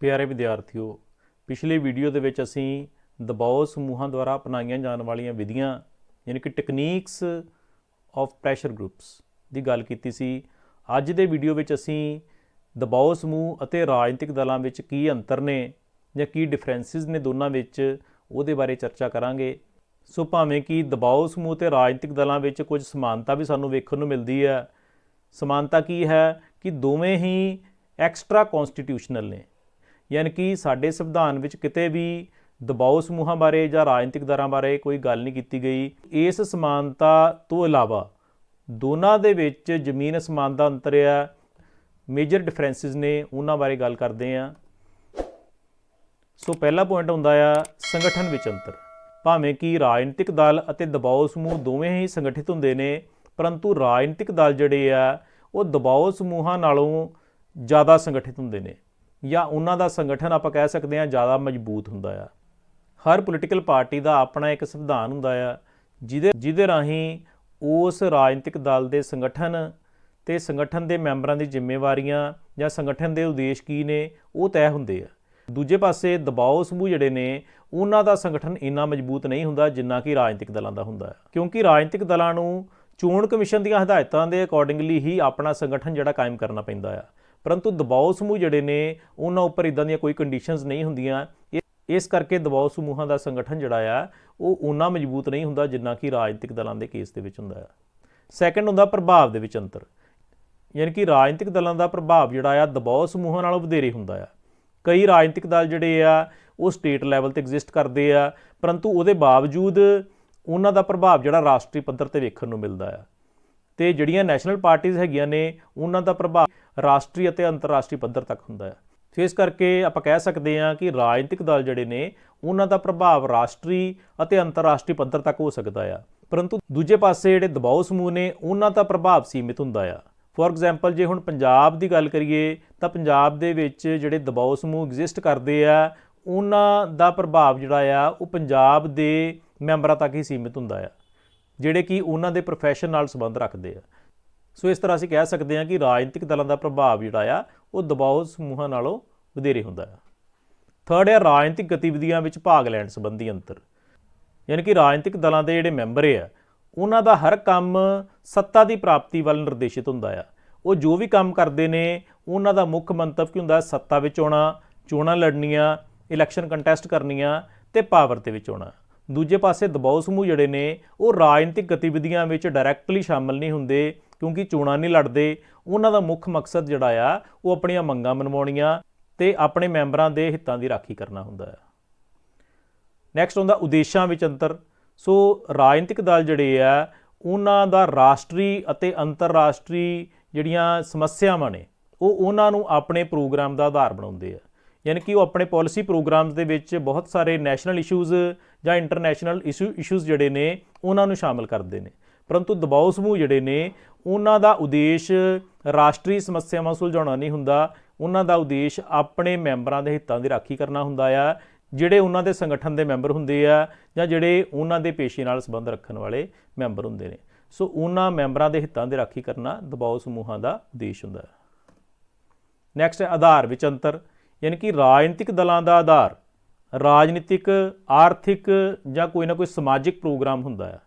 ਪਿਆਰੇ ਵਿਦਿਆਰਥੀਓ, ਪਿਛਲੇ ਵੀਡੀਓ ਦੇ ਵਿੱਚ ਅਸੀਂ ਦਬਾਅ ਸਮੂਹਾਂ ਦੁਆਰਾ ਅਪਣਾਈਆਂ ਜਾਣ ਵਾਲੀਆਂ ਵਿਧੀਆਂ, ਯਾਨੀ ਕਿ ਟੈਕਨੀਕਸ ਆਫ ਪ੍ਰੈਸ਼ਰ ਗਰੁੱਪਸ ਦੀ ਗੱਲ ਕੀਤੀ ਸੀ। ਅੱਜ ਦੇ ਵੀਡੀਓ ਵਿੱਚ ਅਸੀਂ ਦਬਾਅ ਸਮੂਹ ਅਤੇ ਰਾਜਨੀਤਿਕ ਦਲਾਂ ਵਿੱਚ ਕੀ ਅੰਤਰ ਨੇ ਜਾਂ ਕੀ ਡਿਫਰੈਂਸਿਸ ਨੇ ਦੋਨਾਂ ਵਿੱਚ, ਉਹਦੇ ਬਾਰੇ ਚਰਚਾ ਕਰਾਂਗੇ। ਸੋ ਭਾਵੇਂ ਕਿ ਦਬਾਅ ਸਮੂਹ ਤੇ ਰਾਜਨੀਤਿਕ ਦਲਾਂ ਵਿੱਚ ਕੁਝ ਸਮਾਨਤਾ ਵੀ ਸਾਨੂੰ ਵੇਖਣ ਨੂੰ ਮਿਲਦੀ ਹੈ, ਸਮਾਨਤਾ ਕੀ ਹੈ ਕਿ ਦੋਵੇਂ ਹੀ ਐਕਸਟਰਾ ਕਨਸਟੀਟਿਊਸ਼ਨਲ ਨੇ। ਯਾਨੀ ਕਿ ਸਾਡੇ ਸੰਵਿਧਾਨ ਵਿੱਚ ਕਿਤੇ ਵੀ ਦਬਾਓ ਸਮੂਹਾਂ ਬਾਰੇ ਜਾਂ ਰਾਜਨੀਤਿਕ ਦਰਾਂ ਬਾਰੇ ਕੋਈ ਗੱਲ ਨਹੀਂ ਕੀਤੀ ਗਈ। ਇਸ ਸਮਾਨਤਾ ਤੋਂ ਇਲਾਵਾ ਦੋਨਾਂ ਦੇ ਵਿੱਚ ਜ਼ਮੀਨ ਅਸਮਾਨ ਦਾ ਅੰਤਰ ਆ ਮੇਜਰ ਡਿਫਰੈਂਸਿਸ ਨੇ ਉਹਨਾਂ ਬਾਰੇ ਗੱਲ ਕਰਦੇ ਹਾਂ। ਸੋ ਪਹਿਲਾ ਪੁਆਇੰਟ ਹੁੰਦਾ ਆ ਸੰਗਠਨ ਵਿੱਚ ਅੰਤਰ। ਭਾਵੇਂ ਕਿ ਰਾਜਨੀਤਿਕ ਦਲ ਅਤੇ ਦਬਾਅ ਸਮੂਹ ਦੋਵੇਂ ਹੀ ਸੰਗਠਿਤ ਹੁੰਦੇ ਨੇ, ਪਰੰਤੂ ਰਾਜਨੀਤਿਕ ਦਲ ਜਿਹੜੇ ਆ, ਉਹ ਦਬਾਅ ਸਮੂਹਾਂ ਨਾਲੋਂ ਜ਼ਿਆਦਾ ਸੰਗਠਿਤ ਹੁੰਦੇ ਨੇ। ਜਾਂ ਉਹਨਾਂ ਦਾ ਸੰਗਠਨ ਆਪਾਂ ਕਹਿ ਸਕਦੇ ਹਾਂ ਜ਼ਿਆਦਾ ਮਜ਼ਬੂਤ ਹੁੰਦਾ ਆ। ਹਰ ਪੋਲੀਟੀਕਲ ਪਾਰਟੀ ਦਾ ਆਪਣਾ ਇੱਕ ਸੰਵਿਧਾਨ ਹੁੰਦਾ ਆ, ਜਿਹਦੇ ਜਿਹਦੇ ਰਾਹੀਂ ਉਸ ਰਾਜਨੀਤਿਕ ਦਲ ਦੇ ਸੰਗਠਨ ਤੇ ਸੰਗਠਨ ਦੇ ਮੈਂਬਰਾਂ ਦੀ ਜ਼ਿੰਮੇਵਾਰੀਆਂ ਜਾਂ ਸੰਗਠਨ ਦੇ ਉਦੇਸ਼ ਕੀ ਨੇ, ਉਹ ਤੈਅ ਹੁੰਦੇ ਆ। ਦੂਜੇ ਪਾਸੇ ਦਬਾਅ ਸਮੂਹ ਜਿਹੜੇ ਨੇ, ਉਹਨਾਂ ਦਾ ਸੰਗਠਨ ਇੰਨਾ ਮਜ਼ਬੂਤ ਨਹੀਂ ਹੁੰਦਾ ਜਿੰਨਾ ਕਿ ਰਾਜਨੀਤਿਕ ਦਲਾਂ ਦਾ ਹੁੰਦਾ ਹੈ ਕਿਉਂਕਿ ਰਾਜਨੀਤਿਕ ਦਲਾਂ ਨੂੰ ਚੋਣ ਕਮਿਸ਼ਨ ਦੀਆਂ ਹਦਾਇਤਾਂ ਦੇ ਅਕੋਰਡਿੰਗਲੀ ਹੀ ਆਪਣਾ ਸੰਗਠਨ ਜਿਹੜਾ ਕਾਇਮ ਕਰਨਾ ਪੈਂਦਾ ਆ। ਪਰੰਤੂ ਦਬਾਅ ਸਮੂਹ ਜਿਹੜੇ ਨੇ, ਉਹਨਾਂ ਉੱਪਰ ਇਦਾਂ ਦੀਆਂ ਕੋਈ ਕੰਡੀਸ਼ਨਸ ਨਹੀਂ ਹੁੰਦੀਆਂ। ਇਸ ਕਰਕੇ ਦਬਾਅ ਸਮੂਹਾਂ ਦਾ ਸੰਗਠਨ ਜਿਹੜਾ ਆ, ਉਹ ਉਹਨਾਂ ਮਜ਼ਬੂਤ ਨਹੀਂ ਹੁੰਦਾ ਜਿੰਨਾ ਕਿ ਰਾਜਨੀਤਿਕ ਦਲਾਂ ਦੇ ਕੇਸ ਦੇ ਵਿੱਚ ਹੁੰਦਾ ਆ। ਸੈਕੰਡ ਹੁੰਦਾ ਪ੍ਰਭਾਵ ਦੇ ਵਿੱਚ ਅੰਤਰ। ਯਾਨੀ ਕਿ ਰਾਜਨੀਤਿਕ ਦਲਾਂ ਦਾ ਪ੍ਰਭਾਵ ਜਿਹੜਾ ਆ ਦਬਾਅ ਸਮੂਹਾਂ ਨਾਲੋਂ ਵਧੇਰੇ ਹੁੰਦਾ ਆ। ਕਈ ਰਾਜਨੀਤਿਕ ਦਲ ਜਿਹੜੇ ਆ, ਉਹ ਸਟੇਟ ਲੈਵਲ ਤੇ ਐਗਜ਼ਿਸਟ ਕਰਦੇ ਆ, ਪਰੰਤੂ ਉਹਦੇ ਬਾਵਜੂਦ ਉਹਨਾਂ ਦਾ ਪ੍ਰਭਾਵ ਜਿਹੜਾ ਰਾਸ਼ਟਰੀ ਪੱਧਰ ਤੇ ਵੇਖਣ ਨੂੰ ਮਿਲਦਾ ਆ। ਤੇ ਜਿਹੜੀਆਂ ਨੈਸ਼ਨਲ ਪਾਰਟੀਆਂ ਹੈਗੀਆਂ ਨੇ, ਉਹਨਾਂ ਦਾ ਪ੍ਰਭਾਵ ਰਾਸ਼ਟਰੀ ਅਤੇ ਅੰਤਰਰਾਸ਼ਟਰੀ ਪੱਧਰ ਤੱਕ ਹੁੰਦਾ ਹੈ। ਸੋ ਇਸ ਕਰਕੇ ਆਪਾਂ ਕਹਿ ਸਕਦੇ ਹਾਂ ਕਿ ਰਾਜਨੀਤਿਕ ਦਲ ਜਿਹੜੇ ਨੇ, ਉਹਨਾਂ ਦਾ ਪ੍ਰਭਾਵ ਰਾਸ਼ਟਰੀ ਅਤੇ ਅੰਤਰਰਾਸ਼ਟਰੀ ਪੱਧਰ ਤੱਕ ਹੋ ਸਕਦਾ ਆ। ਪਰੰਤੂ ਦੂਜੇ ਪਾਸੇ ਜਿਹੜੇ ਦਬਾਅ ਸਮੂਹ ਨੇ, ਉਹਨਾਂ ਦਾ ਪ੍ਰਭਾਵ ਸੀਮਿਤ ਹੁੰਦਾ ਆ। ਫੋਰ ਐਗਜ਼ਾਮਪਲ ਜੇ ਹੁਣ ਪੰਜਾਬ ਦੀ ਗੱਲ ਕਰੀਏ, ਤਾਂ ਪੰਜਾਬ ਦੇ ਵਿੱਚ ਜਿਹੜੇ ਦਬਾਅ ਸਮੂਹ ਐਗਜ਼ਿਸਟ ਕਰਦੇ ਆ, ਉਹਨਾਂ ਦਾ ਪ੍ਰਭਾਵ ਜਿਹੜਾ ਆ, ਉਹ ਪੰਜਾਬ ਦੇ ਮੈਂਬਰਾਂ ਤੱਕ ਹੀ ਸੀਮਿਤ ਹੁੰਦਾ ਆ। ਜਿਹੜੇ ਕਿ ਉਹਨਾਂ ਦੇ profession ਨਾਲ ਸੰਬੰਧ ਰੱਖਦੇ ਆ। ਸੋ ਇਸ ਤਰ੍ਹਾਂ ਅਸੀਂ ਕਹਿ ਸਕਦੇ ਹਾਂ ਕਿ ਰਾਜਨੀਤਿਕ ਦਲਾਂ ਦਾ ਪ੍ਰਭਾਵ ਜਿਹੜਾ ਆ, ਉਹ ਦਬਾਅ ਸਮੂਹਾਂ ਨਾਲੋਂ ਵਧੇਰੇ ਹੁੰਦਾ ਆ। ਥਰਡ ਹੈ ਰਾਜਨੀਤਿਕ ਗਤੀਵਿਧੀਆਂ ਵਿੱਚ ਭਾਗ ਲੈਣ ਸੰਬੰਧੀ ਅੰਤਰ। ਯਾਨੀ ਕਿ ਰਾਜਨੀਤਿਕ ਦਲਾਂ ਦੇ ਜਿਹੜੇ ਮੈਂਬਰ ਆ, ਉਹਨਾਂ ਦਾ ਹਰ ਕੰਮ ਸੱਤਾ ਦੀ ਪ੍ਰਾਪਤੀ ਵੱਲ ਨਿਰਦੇਸ਼ਿਤ ਹੁੰਦਾ ਆ। ਉਹ ਜੋ ਵੀ ਕੰਮ ਕਰਦੇ ਨੇ, ਉਹਨਾਂ ਦਾ ਮੁੱਖ ਮੰਤਵ ਕੀ ਹੁੰਦਾ? ਸੱਤਾ ਵਿੱਚ ਆਉਣਾ, ਚੋਣਾਂ ਲੜਨੀਆਂ ਇਲੈਕਸ਼ਨ ਕੰਟੈਸਟ ਕਰਨੀਆਂ ਤੇ ਪਾਵਰ ਦੇ ਵਿੱਚ ਆਉਣਾ। ਦੂਜੇ ਪਾਸੇ ਦਬਾਅ ਸਮੂਹ ਜਿਹੜੇ ਨੇ, ਉਹ ਰਾਜਨੀਤਿਕ ਗਤੀਵਿਧੀਆਂ ਵਿੱਚ ਡਾਇਰੈਕਟਲੀ ਸ਼ਾਮਲ ਨਹੀਂ ਹੁੰਦੇ, ਕਿਉਂਕਿ ਚੋਣਾਂ ਨਹੀਂ ਲੜਦੇ। ਉਹਨਾਂ ਦਾ ਮੁੱਖ ਮਕਸਦ ਜਿਹੜਾ ਆ, ਉਹ ਆਪਣੀਆਂ ਮੰਗਾਂ ਮਨਵਾਉਣੀਆਂ ਤੇ ਆਪਣੇ ਮੈਂਬਰਾਂ ਦੇ ਹਿੱਤਾਂ ਦੀ ਰਾਖੀ ਕਰਨਾ ਹੁੰਦਾ ਆ ਨੈਕਸਟ ਹੁੰਦਾ ਉਦੇਸ਼ਾਂ ਵਿੱਚ ਅੰਤਰ। ਸੋ ਰਾਜਨੀਤਿਕ ਦਲ ਜਿਹੜੇ ਆ, ਉਹਨਾਂ ਦਾ ਰਾਸ਼ਟਰੀ ਅਤੇ ਅੰਤਰਰਾਸ਼ਟਰੀ ਜਿਹੜੀਆਂ ਸਮੱਸਿਆਵਾਂ ਨੇ, ਉਹ ਉਹਨਾਂ ਨੂੰ ਆਪਣੇ ਪ੍ਰੋਗਰਾਮ ਦਾ ਆਧਾਰ ਬਣਾਉਂਦੇ ਆ। ਯਾਨੀ ਕਿ ਉਹ ਆਪਣੇ ਪਾਲਿਸੀ ਪ੍ਰੋਗਰਾਮਸ ਦੇ ਵਿੱਚ ਬਹੁਤ ਸਾਰੇ ਨੈਸ਼ਨਲ ਇਸ਼ੂਜ਼ ਜਾਂ ਇੰਟਰਨੈਸ਼ਨਲ ਇਸ਼ੂ ਇਸ਼ੂਜ਼ ਜਿਹੜੇ ਨੇ, ਉਹਨਾਂ ਨੂੰ ਸ਼ਾਮਲ ਕਰਦੇ ਨੇ। ਪਰੰਤੂ ਦਬਾਅ ਸਮੂਹ ਜਿਹੜੇ ਨੇ, ਉਹਨਾਂ ਦਾ ਉਦੇਸ਼ ਰਾਸ਼ਟਰੀ ਸਮੱਸਿਆਵਾਂ ਸੁਲਝਾਉਣਾ ਨਹੀਂ ਹੁੰਦਾ। ਉਹਨਾਂ ਦਾ ਉਦੇਸ਼ ਆਪਣੇ ਮੈਂਬਰਾਂ ਦੇ ਹਿੱਤਾਂ ਦੀ ਰਾਖੀ ਕਰਨਾ ਹੁੰਦਾ ਆ, ਜਿਹੜੇ ਉਹਨਾਂ ਦੇ ਸੰਗਠਨ ਦੇ ਮੈਂਬਰ ਹੁੰਦੇ ਆ ਜਾਂ ਜਿਹੜੇ ਉਹਨਾਂ ਦੇ ਪੇਸ਼ੇ ਨਾਲ ਸੰਬੰਧ ਰੱਖਣ ਵਾਲੇ ਮੈਂਬਰ ਹੁੰਦੇ ਨੇ। ਸੋ ਉਹਨਾਂ ਮੈਂਬਰਾਂ ਦੇ ਹਿੱਤਾਂ ਦੀ ਰਾਖੀ ਕਰਨਾ ਦਬਾਅ ਸਮੂਹਾਂ ਦਾ ਉਦੇਸ਼ ਹੁੰਦਾ। ਹੈ ਨੈਕਸਟ ਆਧਾਰ ਵਿੱਚ ਅੰਤਰ। ਯਾਨੀ ਕਿ ਰਾਜਨੀਤਿਕ ਦਲਾਂ ਦਾ ਆਧਾਰ, ਰਾਜਨੀਤਿਕ, ਆਰਥਿਕ ਜਾਂ ਕੋਈ ਨਾ ਕੋਈ ਸਮਾਜਿਕ ਪ੍ਰੋਗਰਾਮ ਹੁੰਦਾ ਹੈ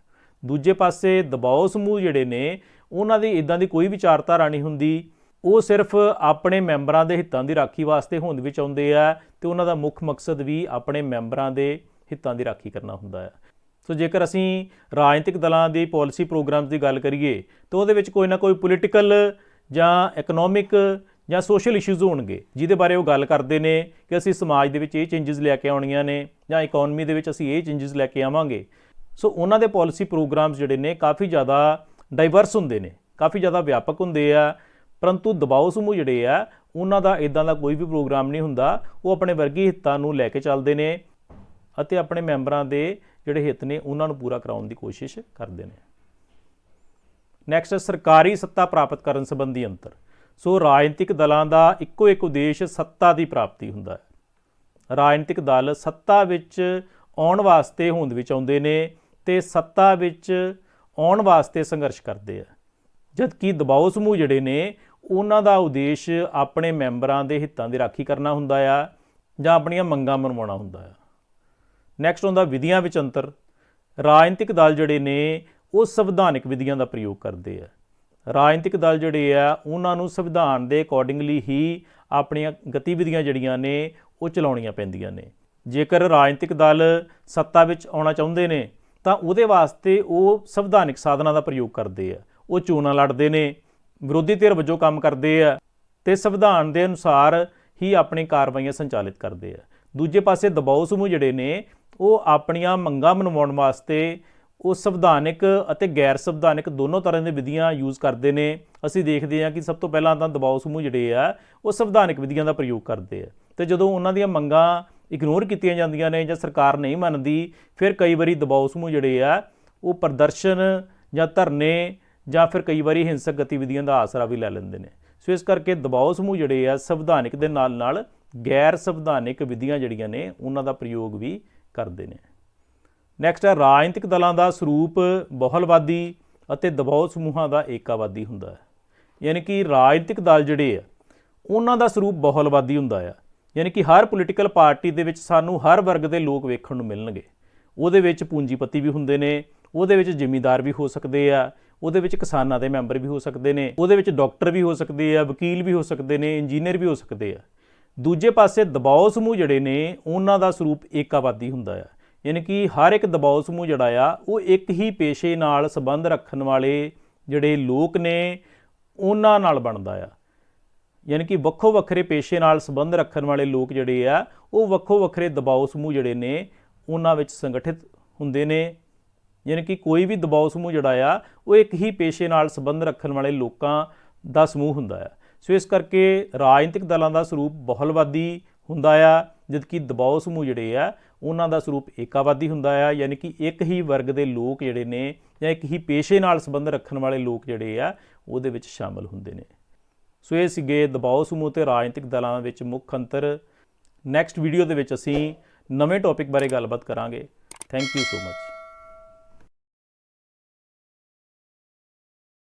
ਦੂਜੇ ਪਾਸੇ ਦਬਾਅ ਸਮੂਹ ਜਿਹੜੇ ਨੇ, ਉਹਨਾਂ ਦੀ ਇਦਾਂ ਦੀ ਕੋਈ ਵਿਚਾਰਧਾਰਾ ਨਹੀਂ ਹੁੰਦੀ। ਉਹ ਸਿਰਫ ਆਪਣੇ ਮੈਂਬਰਾਂ ਦੇ ਹਿੱਤਾਂ ਦੀ ਰਾਖੀ ਵਾਸਤੇ ਹੋਂਦ ਵਿੱਚ ਆਉਂਦੇ ਆ ਤੇ ਉਹਨਾਂ ਦਾ ਮੁੱਖ ਮਕਸਦ ਵੀ ਆਪਣੇ ਮੈਂਬਰਾਂ ਦੇ ਹਿੱਤਾਂ ਦੀ ਰਾਖੀ ਕਰਨਾ ਹੁੰਦਾ ਹੈ ਸੋ ਜੇਕਰ ਅਸੀਂ ਰਾਜਨੀਤਿਕ ਦਲਾਂ ਦੀ ਪਾਲਿਸੀ ਪ੍ਰੋਗਰਾਮਸ ਦੀ ਗੱਲ ਕਰੀਏ, ਤਾਂ ਉਹਦੇ ਵਿੱਚ ਕੋਈ ਨਾ ਕੋਈ ਪੋਲੀਟੀਕਲ ਜਾਂ ਇਕਨੋਮਿਕ ਜਾਂ ਸੋਸ਼ਲ ਇਸ਼ੂਜ਼ ਹੋਣਗੇ, ਜਿਹਦੇ ਬਾਰੇ ਉਹ ਗੱਲ ਕਰਦੇ ਨੇ ਕਿ ਅਸੀਂ ਸਮਾਜ ਦੇ ਵਿੱਚ ਇਹ ਚੇਂਜਸ ਲੈ ਕੇ ਆਉਣੀਆਂ ਨੇ ਜਾਂ ਇਕਨੋਮੀ ਦੇ ਵਿੱਚ ਅਸੀਂ ਇਹ ਚੇਂਜਸ ਲੈ ਕੇ ਆਵਾਂਗੇ। ਸੋ ਉਹਨਾਂ ਦੇ ਪਾਲਿਸੀ ਪ੍ਰੋਗਰਾਮਸ ਜਿਹੜੇ ਨੇ ਕਾਫੀ ਜ਼ਿਆਦਾ ਡਾਈਵਰਸ ਹੁੰਦੇ ਨੇ, ਕਾਫੀ ਜ਼ਿਆਦਾ ਵਿਆਪਕ ਹੁੰਦੇ ਆ। ਪਰੰਤੂ ਦਬਾਅ ਸਮੂਹ ਜਿਹੜੇ ਆ, ਉਹਨਾਂ ਦਾ ਇਦਾਂ ਦਾ ਕੋਈ ਵੀ ਪ੍ਰੋਗਰਾਮ ਨਹੀਂ ਹੁੰਦਾ, ਉਹ ਆਪਣੇ ਵਰਗੀ ਹਿੱਤਾਂ ਨੂੰ ਲੈ ਕੇ ਚੱਲਦੇ ਨੇ ਅਤੇ ਆਪਣੇ ਮੈਂਬਰਾਂ ਦੇ ਜਿਹੜੇ ਹਿੱਤ ਨੇ, ਉਹਨਾਂ ਨੂੰ ਪੂਰਾ ਕਰਾਉਣ ਦੀ ਕੋਸ਼ਿਸ਼ ਕਰਦੇ ਨੇ। ਨੈਕਸਟ ਸਰਕਾਰੀ ਸੱਤਾ ਪ੍ਰਾਪਤ ਕਰਨ ਸੰਬੰਧੀ ਅੰਤਰ। ਸੋ ਰਾਜਨੀਤਿਕ ਦਲਾਂ ਦਾ ਇੱਕੋ ਇੱਕ ਉਦੇਸ਼ ਸੱਤਾ ਦੀ ਪ੍ਰਾਪਤੀ ਹੁੰਦਾ ਹੈ। ਰਾਜਨੀਤਿਕ ਦਲ ਸੱਤਾ ਵਿੱਚ ਆਉਣ ਵਾਸਤੇ ਹੋਂਦ ਵਿੱਚ ਆਉਂਦੇ ਨੇ ਤੇ ਸੱਤਾ ਵਿੱਚ ਆਉਣ ਵਾਸਤੇ ਸੰਘਰਸ਼ ਕਰਦੇ ਆ। ਜਦਕਿ ਦਬਾਅ ਸਮੂਹ ਜਿਹੜੇ ਨੇ, ਉਹਨਾਂ ਦਾ ਉਦੇਸ਼ ਆਪਣੇ ਮੈਂਬਰਾਂ ਦੇ ਹਿੱਤਾਂ ਦੀ ਰਾਖੀ ਕਰਨਾ ਹੁੰਦਾ ਆ ਜਾਂ ਆਪਣੀਆਂ ਮੰਗਾਂ ਮਨਵਾਉਣਾ ਹੁੰਦਾ ਆ। ਨੈਕਸਟ ਹੁੰਦਾ ਵਿਧੀਆਂ ਵਿੱਚ ਅੰਤਰ। ਰਾਜਨੀਤਿਕ ਦਲ ਜਿਹੜੇ ਨੇ, ਉਹ ਸੰਵਿਧਾਨਿਕ ਵਿਧੀਆਂ ਦਾ ਪ੍ਰਯੋਗ ਕਰਦੇ ਆ। ਰਾਜਨੀਤਿਕ ਦਲ ਜਿਹੜੇ ਆ, ਉਹਨਾਂ ਨੂੰ ਸੰਵਿਧਾਨ ਦੇ ਅਕੋਰਡਿੰਗਲੀ ਹੀ ਆਪਣੀਆਂ ਗਤੀਵਿਧੀਆਂ ਜਿਹੜੀਆਂ ਨੇ, ਉਹ ਚਲਾਉਣੀਆਂ ਪੈਂਦੀਆਂ ਨੇ। ਜੇਕਰ ਰਾਜਨੀਤਿਕ ਦਲ ਸੱਤਾ ਵਿੱਚ ਆਉਣਾ ਚਾਹੁੰਦੇ ਨੇ, ਤਾਂ ਉਹਦੇ ਵਾਸਤੇ ਉਹ ਸੰਵਿਧਾਨਿਕ ਸਾਧਨਾਂ ਦਾ ਪ੍ਰਯੋਗ ਕਰਦੇ ਆ। ਉਹ ਚੋਣਾਂ ਲੜਦੇ ਨੇ, ਵਿਰੋਧੀ ਧਿਰ ਵਜੋਂ ਕੰਮ ਕਰਦੇ ਆ ਤੇ ਸੰਵਿਧਾਨ ਦੇ ਅਨੁਸਾਰ ਹੀ ਆਪਣੀ ਕਾਰਵਾਈਆਂ ਸੰਚਾਲਿਤ ਕਰਦੇ ਆ। ਦੂਜੇ ਪਾਸੇ ਦਬਾਅ ਸਮੂਹ ਜਿਹੜੇ ਨੇ, ਉਹ ਆਪਣੀਆਂ ਮੰਗਾਂ ਮਨਵਾਉਣ ਵਾਸਤੇ ਉਹ ਸੰਵਿਧਾਨਿਕ ਅਤੇ ਗੈਰ ਸੰਵਿਧਾਨਿਕ ਦੋਨੋਂ ਤਰ੍ਹਾਂ ਦੇ ਵਿਧੀਆਂ ਯੂਜ਼ ਕਰਦੇ ਨੇ। ਅਸੀਂ ਦੇਖਦੇ ਹਾਂ ਕਿ ਸਭ ਤੋਂ ਪਹਿਲਾਂ ਤਾਂ ਦਬਾਅ ਸਮੂਹ ਜਿਹੜੇ ਆ, ਉਹ ਸੰਵਿਧਾਨਿਕ ਵਿਧੀਆਂ ਦਾ ਪ੍ਰਯੋਗ ਕਰਦੇ ਆ। ਤੇ ਜਦੋਂ ਉਹਨਾਂ ਦੀਆਂ ਮੰਗਾਂ ਇਗਨੋਰ ਕੀਤੀਆਂ ਜਾਂਦੀਆਂ ਨੇ ਜਾਂ ਸਰਕਾਰ ਨਹੀਂ ਮੰਨਦੀ, ਫਿਰ ਕਈ ਵਾਰੀ ਦਬਾਅ ਸਮੂਹ ਜਿਹੜੇ ਆ, ਉਹ ਪ੍ਰਦਰਸ਼ਨ ਜਾਂ ਧਰਨੇ ਜਾਂ ਫਿਰ ਕਈ ਵਾਰੀ ਹਿੰਸਕ ਗਤੀਵਿਧੀਆਂ ਦਾ ਆਸਰਾ ਵੀ ਲੈ ਲੈਂਦੇ ਨੇ। ਸੋ ਇਸ ਕਰਕੇ ਦਬਾਅ ਸਮੂਹ ਜਿਹੜੇ ਆ, ਸੰਵਿਧਾਨਿਕ ਦੇ ਨਾਲ ਨਾਲ ਗੈਰ ਸੰਵਿਧਾਨਿਕ ਵਿਧੀਆਂ ਜਿਹੜੀਆਂ ਨੇ, ਉਹਨਾਂ ਦਾ ਪ੍ਰਯੋਗ ਵੀ ਕਰਦੇ ਨੇ। ਨੈਕਸਟ ਹੈ, ਰਾਜਨੀਤਿਕ ਦਲਾਂ ਦਾ ਸਰੂਪ ਬਹੁਲਵਾਦੀ ਅਤੇ ਦਬਾਅ ਸਮੂਹਾਂ ਦਾ ਏਕਾਵਾਦੀ ਹੁੰਦਾ ਹੈ। ਯਾਨੀ ਕਿ ਰਾਜਨੀਤਿਕ ਦਲ ਜਿਹੜੇ ਆ, ਉਹਨਾਂ ਦਾ ਸਰੂਪ ਬਹੁਲਵਾਦੀ ਹੁੰਦਾ ਆ। ਯਾਨੀ ਕਿ ਹਰ ਪੋਲੀਟੀਕਲ ਪਾਰਟੀ ਦੇ ਵਿੱਚ ਸਾਨੂੰ ਹਰ ਵਰਗ ਦੇ ਲੋਕ ਵੇਖਣ ਨੂੰ ਮਿਲਣਗੇ। ਉਹਦੇ ਵਿੱਚ ਪੂੰਜੀਪਤੀ ਵੀ ਹੁੰਦੇ ਨੇ, ਉਹਦੇ ਵਿੱਚ ਜ਼ਿਮੀਂਦਾਰ ਵੀ ਹੋ ਸਕਦੇ ਆ, ਉਹਦੇ ਵਿੱਚ ਕਿਸਾਨਾਂ ਦੇ ਮੈਂਬਰ ਵੀ ਹੋ ਸਕਦੇ ਨੇ, ਉਹਦੇ ਵਿੱਚ ਡਾਕਟਰ ਵੀ ਹੋ ਸਕਦੇ ਆ, ਵਕੀਲ ਵੀ ਹੋ ਸਕਦੇ ਨੇ, ਇੰਜੀਨੀਅਰ ਵੀ ਹੋ ਸਕਦੇ ਆ। ਦੂਜੇ ਪਾਸੇ ਦਬਾਅ ਸਮੂਹ ਜਿਹੜੇ ਨੇ, ਉਹਨਾਂ ਦਾ ਸਰੂਪ ਏਕਾਵਾਦੀ ਹੁੰਦਾ ਆ। ਯਾਨੀ ਕਿ ਹਰ ਇੱਕ ਦਬਾਅ ਸਮੂਹ ਜਿਹੜਾ ਆ, ਉਹ ਇੱਕ ਹੀ ਪੇਸ਼ੇ ਨਾਲ ਸੰਬੰਧ ਰੱਖਣ ਵਾਲੇ ਜਿਹੜੇ ਲੋਕ ਨੇ, ਉਹਨਾਂ ਨਾਲ ਬਣਦਾ ਆ। ਯਾਨੀ ਕਿ ਵੱਖੋ ਵੱਖਰੇ ਪੇਸ਼ੇ ਨਾਲ ਸੰਬੰਧ ਰੱਖਣ ਵਾਲੇ ਲੋਕ ਜਿਹੜੇ ਆ, ਉਹ ਵੱਖੋ ਵੱਖਰੇ ਦਬਾਅ ਸਮੂਹ ਜਿਹੜੇ ਨੇ, ਉਹਨਾਂ ਵਿੱਚ ਸੰਗਠਿਤ ਹੁੰਦੇ ਨੇ। ਯਾਨੀ ਕਿ ਕੋਈ ਵੀ ਦਬਾਅ ਸਮੂਹ ਜਿਹੜਾ ਆ, ਉਹ ਇੱਕ ਹੀ ਪੇਸ਼ੇ ਨਾਲ ਸੰਬੰਧ ਰੱਖਣ ਵਾਲੇ ਲੋਕਾਂ ਦਾ ਸਮੂਹ ਹੁੰਦਾ ਆ। ਸੋ ਇਸ ਕਰਕੇ ਰਾਜਨੀਤਿਕ ਦਲਾਂ ਦਾ ਸਰੂਪ ਬਹੁਲਵਾਦੀ ਹੁੰਦਾ ਆ। ਜਦਕਿ ਦਬਾਅ ਸਮੂਹ ਜਿਹੜੇ ਆ, ਉਹਨਾਂ ਦਾ ਸਰੂਪ ਏਕਾਵਾਦੀ ਹੁੰਦਾ ਆ, ਯਾਨੀ ਕਿ ਇੱਕ ਹੀ ਵਰਗ ਦੇ ਲੋਕ ਜਿਹੜੇ ਨੇ ਜਾਂ ਇੱਕ ਹੀ ਪੇਸ਼ੇ ਨਾਲ ਸੰਬੰਧ ਰੱਖਣ ਵਾਲੇ ਲੋਕ ਜਿਹੜੇ ਆ, ਉਹਦੇ ਵਿੱਚ ਸ਼ਾਮਲ ਹੁੰਦੇ ਨੇ। ਸੋ ਇਹ ਸੀਗੇ ਦਬਾਅ ਸਮੂਹ ਤੇ ਰਾਜਨੀਤਿਕ ਦਲਾਂ ਵਿੱਚ ਮੁੱਖ ਅੰਤਰ। ਨੈਕਸਟ ਵੀਡੀਓ ਦੇ ਵਿੱਚ ਅਸੀਂ ਨਵੇਂ ਟੌਪਿਕ ਬਾਰੇ ਗੱਲਬਾਤ ਕਰਾਂਗੇ। Thank you so much